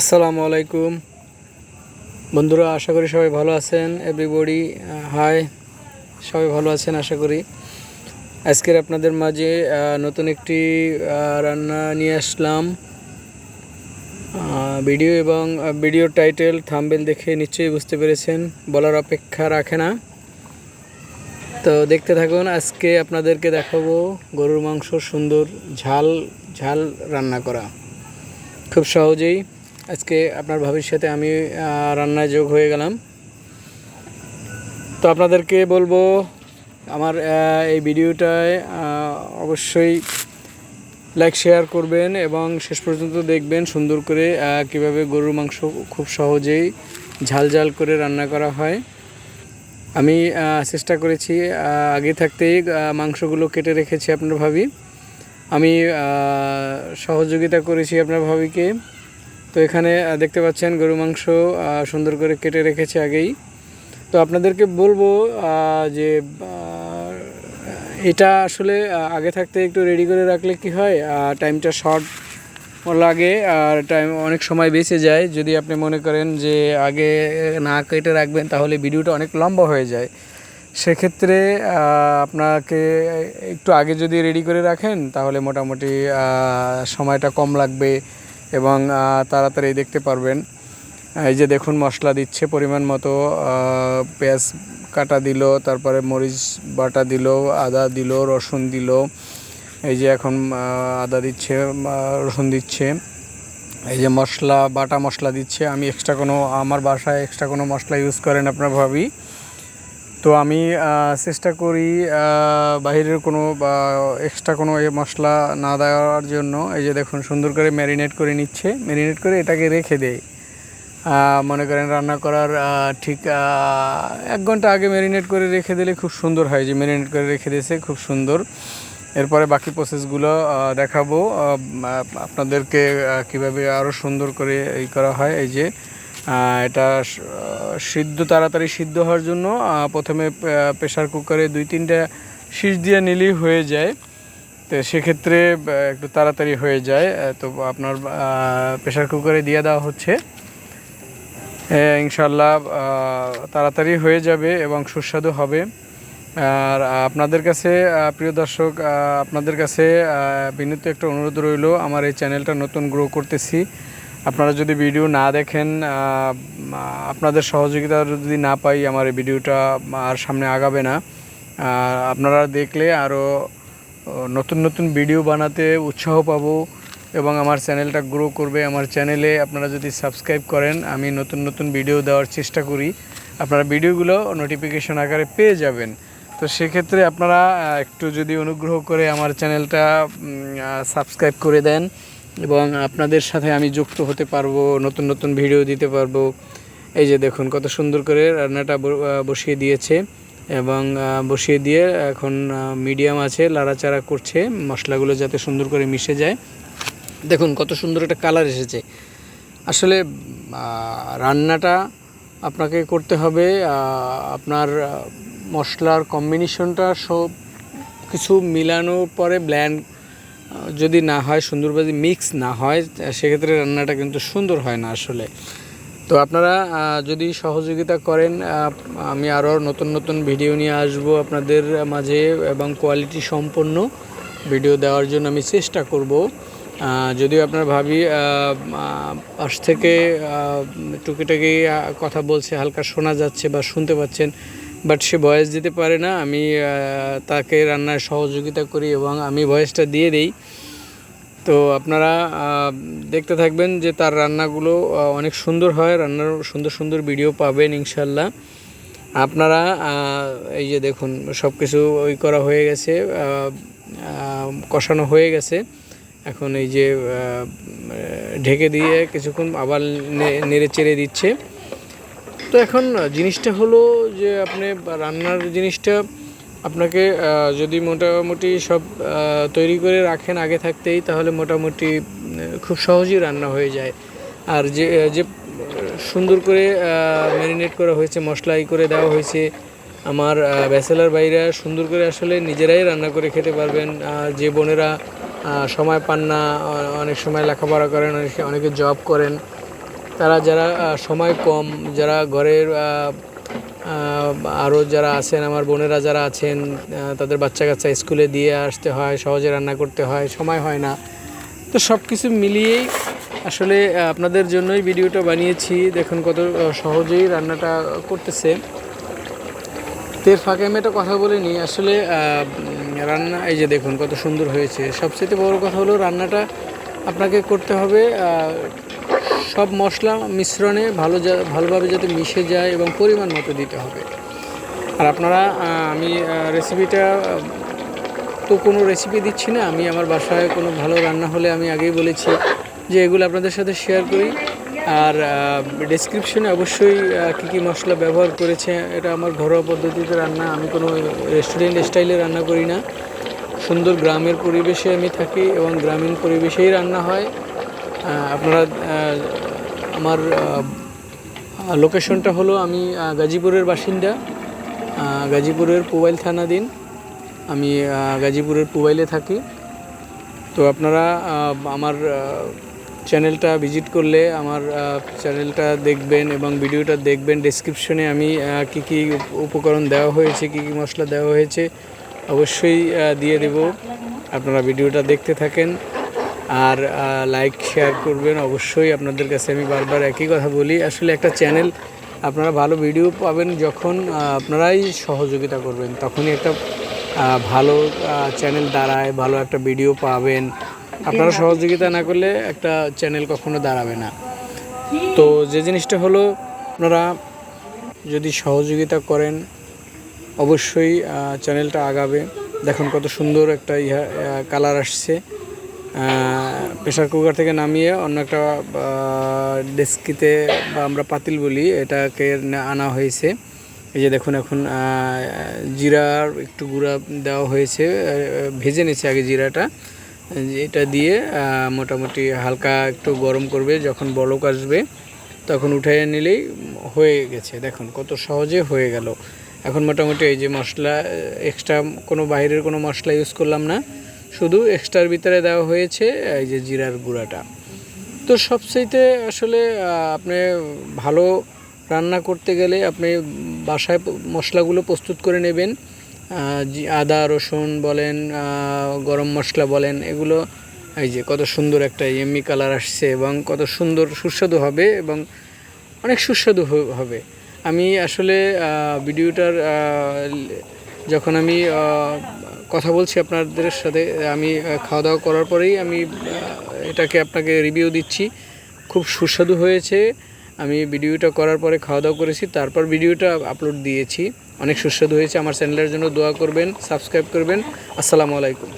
আসসালামু আলাইকুম। বন্ধুরা, আশা করি সবাই ভালো আছেন এভরিবডি হাই সবাই ভালো আছেন, আশা করি। আজকের আপনাদের মাঝে নতুন একটি রান্না নিয়ে আসলাম। ভিডিও এবং ভিডিও টাইটেল থাম্বেল দেখে নিশ্চয়ই বুঝতে পেরেছেন, বলার অপেক্ষা রাখে না। তো দেখতে থাকুন, আজকে আপনাদেরকে দেখাবো গরুর মাংস সুন্দর ঝাল ঝাল রান্না করা। খুব সহজেই আজকে আপনার ভবিষ্যতে আমি রান্নায় যোগ হয়ে গেলাম। তো আপনাদেরকে বলব, আমার এই ভিডিওটায় অবশ্যই লাইক, শেয়ার করবেন এবং শেষ পর্যন্ত দেখবেন সুন্দর করে কীভাবে গরুর মাংস খুব সহজেই ঝাল ঝাল করে রান্না করা হয়। আমি চেষ্টা করেছি আগে থাকতেই মাংসগুলো কেটে রেখেছি আপনার ভাবি। আমি সহযোগিতা করেছি আপনার ভাবিকে। তো এখানে দেখতে পাচ্ছেন গরু মাংস সুন্দর করে কেটে রেখেছে আগেই। তো আপনাদেরকে বলব যে এটা আসলে আগে থাকতে একটু রেডি করে রাখলে কি হয় টাইমটা শর্ট লাগে আর টাইম অনেক সময় বেঁচে যায়। যদি আপনি মনে করেন যে, আগে না কেটে রাখবেন, তাহলে ভিডিওটা অনেক লম্বা হয়ে যায়। সেক্ষেত্রে আপনাকে একটু আগে যদি রেডি করে রাখেন, তাহলে মোটামুটি সময়টা কম লাগবে। এবং তাড়াতাড়ি দেখতে পারবেন। এই যে দেখুন, মশলা দিচ্ছে পরিমাণ মতো পেঁয়াজ কাটা দিল, তারপরে মরিচ বাটা দিল, আদা দিল, রসুন দিল। এই যে এখন আদা দিচ্ছে রসুন দিচ্ছে। এই যে মশলা, বাটা মশলা দিচ্ছে। আমি এক্সট্রা কোনো, আমার বাসায় এক্সট্রা কোনো মশলা ইউজ করেন আপনার ভাবি? তো আমি চেষ্টা করি আহ, বাইরের কোনো বা এক্সট্রা কোনো মশলা না দেওয়ার জন্য। এই যে দেখুন সুন্দর করে ম্যারিনেট করে নিচ্ছে। ম্যারিনেট করে এটাকে রেখে দেয় মনে করেন রান্না করার ঠিক এক ঘণ্টা আগে ম্যারিনেট করে রেখে দিলে খুব সুন্দর হয়। যে ম্যারিনেট করে রেখে দিয়েছে খুব সুন্দর। এরপরে বাকি প্রসেসগুলো দেখাবো। আপনাদেরকে কীভাবে আরও সুন্দর করে এই করা হয়। এই যে এটা সিদ্ধ, তাড়াতাড়ি সিদ্ধ হওয়ার জন্য প্রথমে প্রেশার কুকারে দুই তিনটা শীষ দিয়ে নিলেই হয়ে যায়। তো সেক্ষেত্রে একটু তাড়াতাড়ি হয়ে যায়। তো আপনার প্রেশার কুকারে দিয়ে দেওয়া হচ্ছে। ইনশাল্লাহ তাড়াতাড়ি হয়ে যাবে এবং সুস্বাদু হবে। আর আপনাদের কাছে প্রিয় দর্শক আপনাদের কাছে বিনীত একটা অনুরোধ রইল। আমার এই চ্যানেলটা নতুন গ্রো করতেছি। আপনারা যদি ভিডিও না দেখেন আপনাদের সহযোগিতা যদি না পাই, আমার এই ভিডিওটা আর সামনে আগাবে না। আপনারা দেখলে আরও নতুন নতুন ভিডিও বানাতে উৎসাহ পাবো এবং আমার চ্যানেলটা গ্রো করবে। আমার চ্যানেলে আপনারা যদি সাবস্ক্রাইব করেন, আমি নতুন নতুন ভিডিও দেওয়ার চেষ্টা করি। আপনারা ভিডিওগুলো নোটিফিকেশন আকারে পেয়ে যাবেন। তো সেক্ষেত্রে আপনারা একটু যদি অনুগ্রহ করে আমার চ্যানেলটা সাবস্ক্রাইব করে দেন। এবং আপনাদের সাথে আমি যুক্ত হতে পারব, নতুন নতুন ভিডিও দিতে পারব। এই যে দেখুন, কত সুন্দর করে রান্নাটা বসিয়ে দিয়েছে এবং বসিয়ে দিয়ে এখন মিডিয়াম আছে, লাড়াচাড়া করছে, মশলাগুলো যাতে সুন্দর করে মিশে যায়। দেখুন, কত সুন্দর একটা কালার এসেছে। আসলে রান্নাটা আপনাকে করতে হবে আপনার মশলার কম্বিনেশনটা সব কিছু মিলানোর পরে ব্ল্যান্ড যদি না হয়, সুন্দরভাবে মিক্স না হয়, সেক্ষেত্রে রান্নাটা কিন্তু সুন্দর হয় না আসলে। তো আপনারা যদি সহযোগিতা করেন আমি আরও নতুন নতুন ভিডিও নিয়ে আসব আপনাদের মাঝে এবং কোয়ালিটি সম্পন্ন ভিডিও দেওয়ার জন্য আমি চেষ্টা করব। যদিও আপনার ভাবি পাশ থেকে টুকিটাকি কথা বলছে, হালকা শোনা যাচ্ছে বা শুনতে পাচ্ছেন বাট সে ভয়েস দিতে পারে না। আমি তাকে রান্নায় সহযোগিতা করি এবং আমি ভয়েসটা দিয়ে দিই। তো আপনারা দেখতে থাকবেন যে তার রান্নাগুলো অনেক সুন্দর হয়। রান্নার সুন্দর সুন্দর ভিডিও পাবেন ইনশাল্লাহ আপনারা এই যে দেখুন সব কিছু ওই করা হয়ে গেছে কষানো হয়ে গেছে। এখন এই যে ঢেকে দিয়ে কিছুক্ষণ আবার নেড়ে চেড়ে দিচ্ছে। তো এখন জিনিসটা হলো যে আপনি রান্নার জিনিসটা আপনাকে যদি মোটামুটি সব তৈরি করে রাখেন আগে থাকতেই, তাহলে মোটামুটি খুব সহজেই রান্না হয়ে যায়। আর যে যে সুন্দর করে ম্যারিনেট করা হয়েছে, মশলাই করে দেওয়া হয়েছে, আমার ব্যাচেলার বাইরা সুন্দর করে আসলে নিজেরাই রান্না করে খেতে পারবেন। যে বোনেরা সময় পান না অনেক সময় লেখাপড়া করেন, অনেকে জব করেন তারা যারা সময় কম, যারা ঘরের আরও যারা আছেন, আমার বোনেরা যারা আছেন তাদের বাচ্চা কাচ্চা স্কুলে দিয়ে আসতে হয়, সহজে রান্না করতে হয়, সময় হয় না। তো সব কিছু মিলিয়েই আসলে আপনাদের জন্যই ভিডিওটা বানিয়েছি। দেখুন কত সহজেই রান্নাটা করতেছে। তের ফাঁকে আমি একটা কথা বলে নিই। আসলে রান্না, এই যে দেখুন কত সুন্দর হয়েছে। সবচেয়ে বড় কথা হলো, রান্নাটা আপনাকে করতে হবে সব মশলা মিশ্রণে ভালো ভালোভাবে যাতে মিশে যায় এবং পরিমাণ মতো দিতে হবে। আর আপনারা আমি রেসিপিটা তো কোনো রেসিপি দিচ্ছি না। আমি আমার বাসায় কোনো ভালো রান্না হলে আমি আগেই বলেছি যে এগুলো আপনাদের সাথে শেয়ার করি। আর ডেসক্রিপশনে অবশ্যই কী কী মশলা ব্যবহার করেছে, এটা আমার ঘরোয়া পদ্ধতিতে রান্না। আমি কোনো রেস্টুরেন্ট স্টাইলে রান্না করি না। সুন্দর গ্রামের পরিবেশে আমি থাকি এবং গ্রামীণ পরিবেশেই রান্না হয়। আপনারা আমার লোকেশনটা হলো আমি গাজীপুরের বাসিন্দা গাজীপুরের পুবাইল দিন আমি গাজীপুরের পুবাইলে থাকি। তো আপনারা আমার চ্যানেলটা ভিজিট করলে আমার চ্যানেলটা দেখবেন এবং ভিডিওটা দেখবেন। ডেসক্রিপশনে আমি কি কি উপকরণ দেওয়া হয়েছে, কি কি মশলা দেওয়া হয়েছে, অবশ্যই দিয়ে দেব। আপনারা ভিডিওটা দেখতে থাকেন। আর লাইক শেয়ার করবেন। অবশ্যই আপনাদের কাছে আমি বারবার একই কথা বলি। আসলে একটা চ্যানেল আপনারা ভালো ভিডিও পাবেন যখন আপনারাই সহযোগিতা করবেন। তখনই একটা ভালো চ্যানেল দাঁড়ায় ভালো একটা ভিডিও পাবেন। আপনারা সহযোগিতা না করলে একটা চ্যানেল কখনো দাঁড়াবে না। তো যে জিনিসটা হলো আপনারা যদি সহযোগিতা করেন অবশ্যই চ্যানেলটা আগাবে। দেখুন কত সুন্দর একটা ইহা কালার আসছে। প্রেশার কুকার থেকে নামিয়ে অন্য একটা ডেস্কিতে বা আমরা পাতিল বলি, এটাকে আনা হয়েছে। এই যে দেখুন এখন জিরার একটু গুঁড়া দেওয়া হয়েছে ভেজে নিচ্ছে আগে জিরাটা। এটা দিয়ে মোটামুটি হালকা একটু গরম করবে, যখন বলক আসবে, তখন উঠাইয়ে নিলেই হয়ে গেছে। দেখুন কত সহজে হয়ে গেল। এখন মোটামুটি এই যে মশলা, এক্সট্রা কোনো বাইরের কোনো মশলা ইউজ করলাম না। শুধু এক্সট্রার ভিতরে দেওয়া হয়েছে, এই যে জিরার গুঁড়াটা। তো সবচাইতে আসলে আপনি ভালো রান্না করতে গেলে আপনি বাসায় মশলাগুলো প্রস্তুত করে নেবেন। আদা, রসুন বলেন গরম মশলা বলেন, এগুলো, এই যে কত সুন্দর একটা এমনি কালার আসছে এবং কত সুন্দর সুস্বাদু হবে এবং অনেক সুস্বাদু হবে। আমি আসলে ভিডিওটার যখন আমি কথা বলছি আপনাদের সাথে, আমি খাওয়া দাওয়া করার পরেই আমি এটাকে আপনাকে রিভিউ দিচ্ছি। খুব সুস্বাদু হয়েছে। আমি ভিডিওটা করার পরে খাওয়া দাওয়া করেছি, তারপর ভিডিওটা আপলোড দিয়েছি। অনেক সুস্বাদু হয়েছে। আমার চ্যানেলের জন্য দোয়া করবেন সাবস্ক্রাইব করবেন। আসসালামু আলাইকুম।